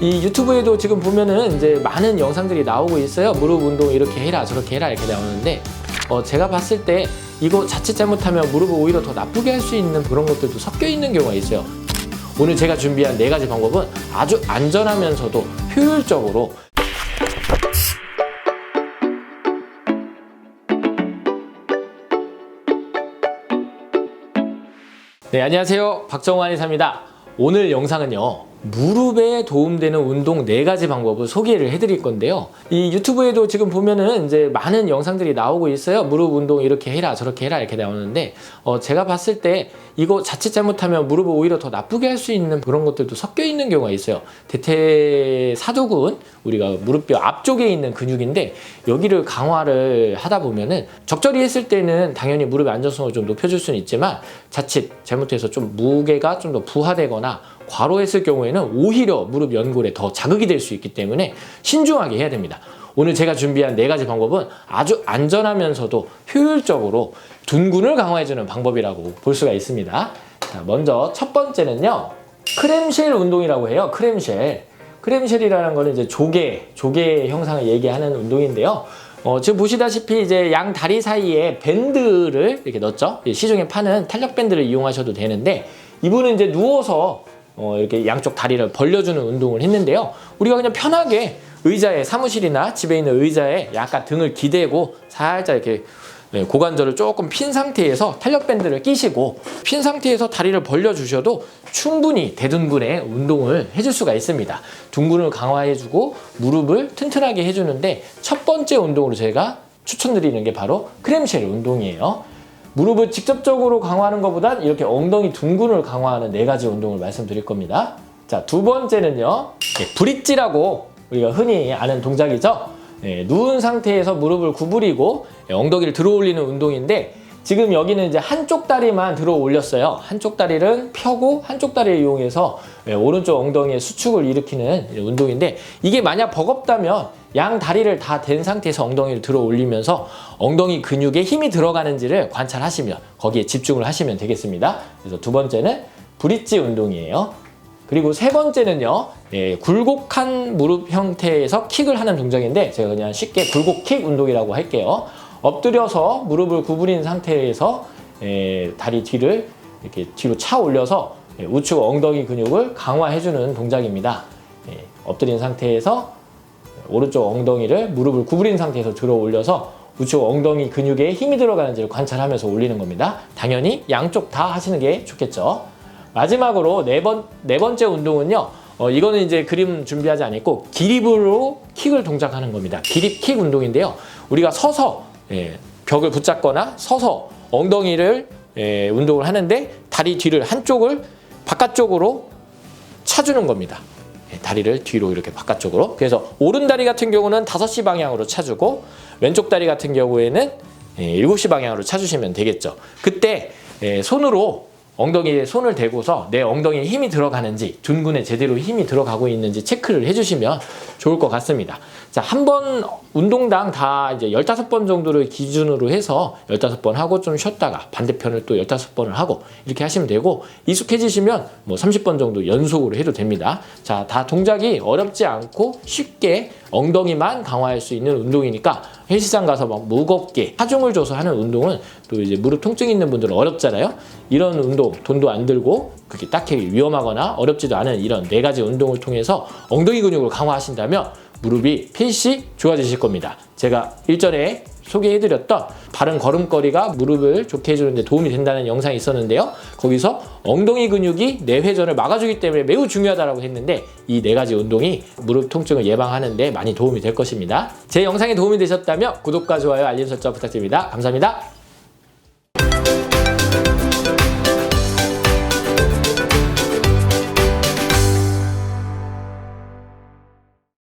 이 유튜브에도 지금 보면은 이제 많은 영상들이 나오고 있어요. 무릎 운동 이렇게 해라 저렇게 해라 이렇게 나오는데 어, 제가 봤을 때 이거 자칫 잘못하면 무릎을 오히려 더 나쁘게 할 수 있는 그런 것들도 섞여 있는 경우가 있어요. 오늘 제가 준비한 네 가지 방법은 아주 안전하면서도 효율적으로 네, 안녕하세요. 박정환 의사입니다. 오늘 영상은요. 무릎에 도움되는 운동 네 가지 방법을 소개를 해드릴 건데요. 이 유튜브에도 지금 보면은 이제 많은 영상들이 나오고 있어요. 무릎 운동 이렇게 해라 저렇게 해라 이렇게 나오는데 어, 제가 봤을 때 이거 자칫 잘못하면 무릎을 오히려 더 나쁘게 할 수 있는 그런 것들도 섞여 있는 경우가 있어요. 대퇴 사두근 우리가 무릎뼈 앞쪽에 있는 근육인데 여기를 강화를 하다 보면은 적절히 했을 때는 당연히 무릎의 안전성을 좀 높여줄 수는 있지만 자칫 잘못해서 좀 무게가 좀 더 부하되거나 과로했을 경우에는 오히려 무릎 연골에 더 자극이 될 수 있기 때문에 신중하게 해야 됩니다. 오늘 제가 준비한 네 가지 방법은 아주 안전하면서도 효율적으로 둔근을 강화해주는 방법이라고 볼 수가 있습니다. 자, 먼저 첫 번째는요. 크렘쉘 운동이라고 해요. 크렘쉘. 크렘쉘이라는 거는 이제 조개, 조개 형상을 얘기하는 운동인데요. 어, 지금 보시다시피 이제 양 다리 사이에 밴드를 이렇게 넣었죠. 시중에 파는 탄력 밴드를 이용하셔도 되는데 이분은 이제 누워서 어, 이렇게 양쪽 다리를 벌려주는 운동을 했는데요. 우리가 그냥 편하게 의자에 사무실이나 집에 있는 의자에 약간 등을 기대고 살짝 이렇게 네, 고관절을 조금 핀 상태에서 탄력 밴드를 끼시고 핀 상태에서 다리를 벌려 주셔도 충분히 대둔근의 운동을 해줄 수가 있습니다. 둔근을 강화해주고 무릎을 튼튼하게 해주는데 첫 번째 운동으로 제가 추천드리는 게 바로 크렘쉘 운동이에요. 무릎을 직접적으로 강화하는 것보단 이렇게 엉덩이 둔근을 강화하는 네 가지 운동을 말씀드릴 겁니다. 자, 두 번째는요. 네, 브릿지라고 우리가 흔히 아는 동작이죠. 네, 누운 상태에서 무릎을 구부리고 네, 엉덩이를 들어 올리는 운동인데 지금 여기는 이제 한쪽 다리만 들어 올렸어요. 한쪽 다리를 펴고 한쪽 다리를 이용해서 네, 오른쪽 엉덩이의 수축을 일으키는 운동인데 이게 만약 버겁다면 양 다리를 다댄 상태에서 엉덩이를 들어 올리면서 엉덩이 근육에 힘이 들어가는지를 관찰하시면 거기에 집중을 하시면 되겠습니다. 그래서 두 번째는 브릿지 운동이에요. 그리고 세 번째는요, 예, 굴곡한 무릎 형태에서 킥을 하는 동작인데 제가 그냥 쉽게 굴곡킥 운동이라고 할게요. 엎드려서 무릎을 구부린 상태에서 예, 다리 뒤를 이렇게 뒤로 차 올려서 예, 우측 엉덩이 근육을 강화해주는 동작입니다. 예, 엎드린 상태에서 오른쪽 엉덩이를 무릎을 구부린 상태에서 들어 올려서 우측 엉덩이 근육에 힘이 들어가는지를 관찰하면서 올리는 겁니다. 당연히 양쪽 다 하시는 게 좋겠죠. 마지막으로 네, 번, 네 번째 운동은요. 어, 이거는 이제 그림 준비하지 않았고 기립으로 킥을 동작하는 겁니다. 기립 킥 운동인데요. 우리가 서서 예, 벽을 붙잡거나 서서 엉덩이를 예, 운동을 하는데 다리 뒤를 한쪽을 바깥쪽으로 차주는 겁니다. 예, 다리를 뒤로 이렇게 바깥쪽으로. 그래서 오른 다리 같은 경우는 5시 방향으로 차주고 왼쪽 다리 같은 경우에는 예, 7시 방향으로 차주시면 되겠죠. 그때 예, 손으로 엉덩이에 손을 대고서 내 엉덩이에 힘이 들어가는지 둔근에 제대로 힘이 들어가고 있는지 체크를 해주시면 좋을 것 같습니다. 자, 한 번 운동당 다 이제 15번 정도를 기준으로 해서 15번 하고 좀 쉬었다가 반대편을 또 15번을 하고 이렇게 하시면 되고 익숙해지시면 뭐 30번 정도 연속으로 해도 됩니다. 자, 다 동작이 어렵지 않고 쉽게 엉덩이만 강화할 수 있는 운동이니까 헬스장 가서 막 무겁게 하중을 줘서 하는 운동은 또 이제 무릎 통증 있는 분들은 어렵잖아요. 이런 운동 돈도 안 들고 그렇게 딱히 위험하거나 어렵지도 않은 이런 네 가지 운동을 통해서 엉덩이 근육을 강화하신다면 무릎이 필시 좋아지실 겁니다. 제가 일전에 소개해드렸던 바른 걸음걸이가 무릎을 좋게 해주는데 도움이 된다는 영상이 있었는데요. 거기서 엉덩이 근육이 내 회전을 막아주기 때문에 매우 중요하다고 했는데 이 네 가지 운동이 무릎 통증을 예방하는데 많이 도움이 될 것입니다. 제 영상이 도움이 되셨다면 구독과 좋아요, 알림 설정 부탁드립니다. 감사합니다.